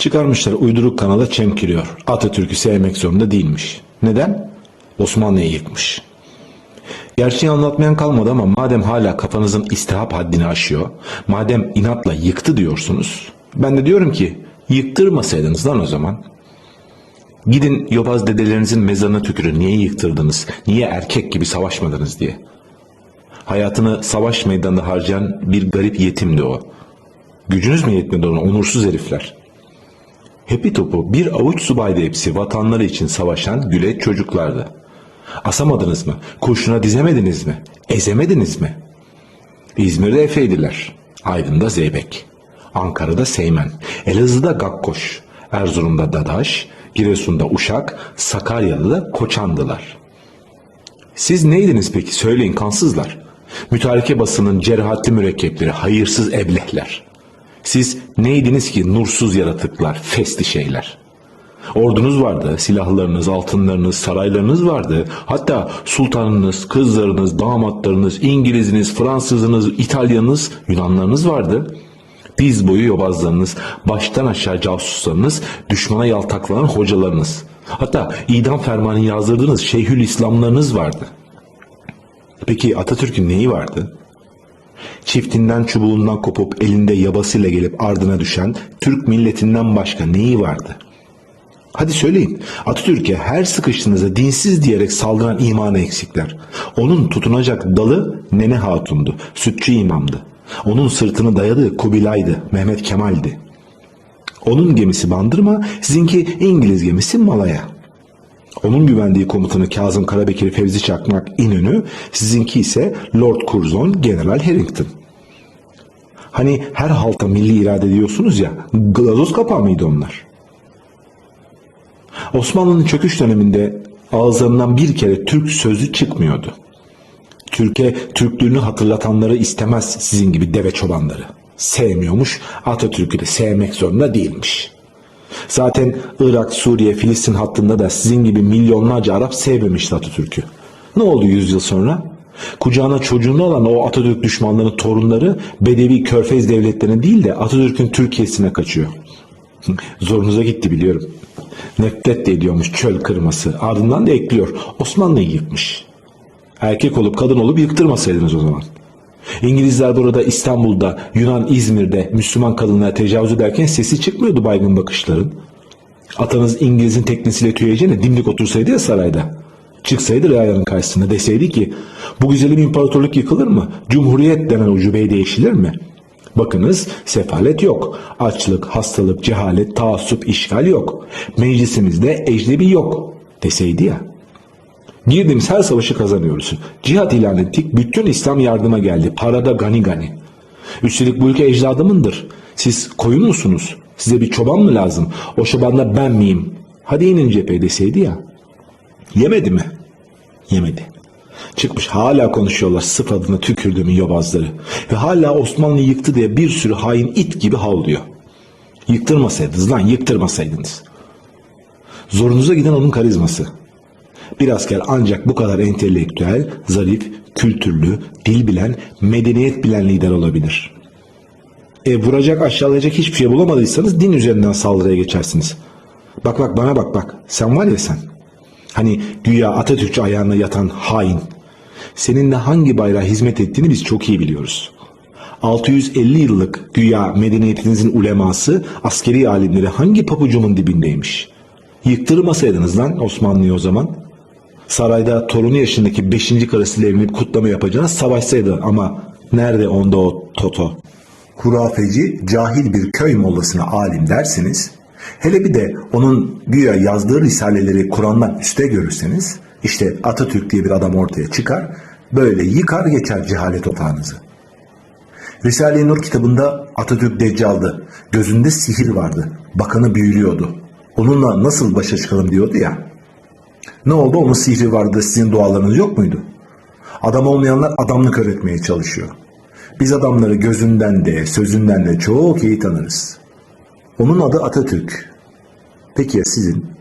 Çıkarmışlar uyduruk kanala çemkiriyor. Atatürk'ü sevmek zorunda değilmiş. Neden? Osmanlı'yı yıkmış. Gerçeği anlatmayan kalmadı ama madem hala kafanızın istihap haddini aşıyor, madem inatla yıktı diyorsunuz, ben de diyorum ki yıktırmasaydınız lan o zaman. Gidin yobaz dedelerinizin mezarına tükürün. Niye yıktırdınız? Niye erkek gibi savaşmadınız diye. Hayatını savaş meydanında harcayan bir garip yetimdi o. Gücünüz mü yetmedi ona onursuz herifler? Hepi topu bir avuç subaydı hepsi vatanları için savaşan güleç çocuklardı. Asamadınız mı? Kurşuna dizemediniz mi? Ezemediniz mi? İzmir'de Efeydiler, Aydın'da Zeybek, Ankara'da Seymen, Elazığ'da Gakkoş, Erzurum'da Dadaş, Giresun'da Uşak, Sakarya'da da Koçandılar. Siz neydiniz peki söyleyin kansızlar? Mütareke basının cerahatli mürekkepleri, hayırsız eblehler. Siz neydiniz ki nursuz yaratıklar, fesli şeyler? Ordunuz vardı, silahlarınız, altınlarınız, saraylarınız vardı. Hatta sultanınız, kızlarınız, damatlarınız, İngiliziniz, Fransızınız, İtalyanınız, Yunanlarınız vardı. Diz boyu yobazlarınız, baştan aşağı casuslarınız, düşmana yaltaklanan hocalarınız. Hatta idam fermanı yazdırdığınız şeyhül İslamlarınız vardı. Peki Atatürk'ün neyi vardı? Çiftinden çubuğundan kopup elinde yabasıyla gelip ardına düşen Türk milletinden başka neyi vardı? Hadi söyleyin. Atatürk'e her sıkıştığınızda dinsiz diyerek saldıran imanı eksikler. Onun tutunacak dalı Nene Hatun'du. Sütçü imamdı. Onun sırtını dayadığı Kubilay'dı. Mehmet Kemal'di. Onun gemisi Bandırma, sizinki İngiliz gemisi Malaya. Onun güvendiği komutanı Kazım Karabekir Fevzi Çakmak İnönü, sizinki ise Lord Curzon General Harrington. Hani her halta milli irade diyorsunuz ya, gazoz kapağı mıydı onlar? Osmanlı'nın çöküş döneminde ağızlarından bir kere Türk sözü çıkmıyordu. Türkiye Türklüğünü hatırlatanları istemez sizin gibi deve çobanları. Sevmiyormuş, Atatürk'ü de sevmek zorunda değilmiş. Zaten Irak, Suriye, Filistin hattında da sizin gibi milyonlarca Arap sevmemişti Atatürk'ü. Ne oldu yüzyıl sonra? Kucağına çocuğunu alan o Atatürk düşmanlarının torunları Bedevi Körfez devletlerine değil de Atatürk'ün Türkiye'sine kaçıyor. Zorunuza gitti biliyorum. Nefret de ediyormuş çöl kırması. Ardından da ekliyor. Osmanlı'yı yıkmış. Erkek olup kadın olup yıktırmasaydınız o zaman. İngilizler burada İstanbul'da, Yunan İzmir'de Müslüman kadınlara tecavüz ederken sesi çıkmıyordu baygın bakışların. Atanız İngiliz'in teknesiyle tüyeceğine dimdik otursaydı ya sarayda. Çıksaydı reayların karşısında deseydi ki bu güzelim imparatorluk yıkılır mı? Cumhuriyet denen ucubeyi değişilir mi? Bakınız sefalet yok. Açlık, hastalık, cehalet, taassup, işgal yok. Meclisimizde ecnebi yok deseydi ya. Girdiğimiz her savaşı kazanıyoruz. Cihat ilan ettik. Bütün İslam yardıma geldi. Parada gani gani. Üstelik bu ülke ecdadımındır. Siz koyun musunuz? Size bir çoban mı lazım? O çoban da ben miyim? Hadi inin cepheye deseydi ya. Yemedi mi? Yemedi. Çıkmış hala konuşuyorlar sıf adına tükürdüğümün yobazları. Ve hala Osmanlı yıktı diye bir sürü hain it gibi havlıyor. Yıktırmasaydınız lan yıktırmasaydınız. Zorunuza giden onun karizması. Bir asker ancak bu kadar entelektüel, zarif, kültürlü, dil bilen, medeniyet bilen lider olabilir. E vuracak aşağılayacak hiçbir şey bulamadıysanız din üzerinden saldırıya geçersiniz. Bak bak bana bak bak. Sen var ya sen. Hani güya Atatürkçü ayağına yatan hain. Seninle hangi bayrağa hizmet ettiğini biz çok iyi biliyoruz. 650 yıllık güya medeniyetinizin uleması, askeri alimleri hangi papucumun dibindeymiş? Yıktırmasaydınız lan Osmanlı'yı o zaman. Sarayda torunu yaşındaki 5. karısıyla evlenip kutlama yapacağınız savaşsaydı ama nerede onda o Toto? Hurafeci, cahil bir köy mollasına alim derseniz, hele bir de onun güya yazdığı risaleleri Kur'an'dan üste görürseniz, işte Atatürk diye bir adam ortaya çıkar, böyle yıkar geçer cehalet otağınızı. Risale-i Nur kitabında Atatürk deccaldı. Gözünde sihir vardı. Bakanı büyülüyordu. Onunla nasıl başa çıkalım diyordu ya. Ne oldu? Onun sihri vardı. Sizin dualarınız yok muydu? Adam olmayanlar adamlık öğretmeye çalışıyor. Biz adamları gözünden de sözünden de çok iyi tanırız. Onun adı Atatürk. Peki ya sizin?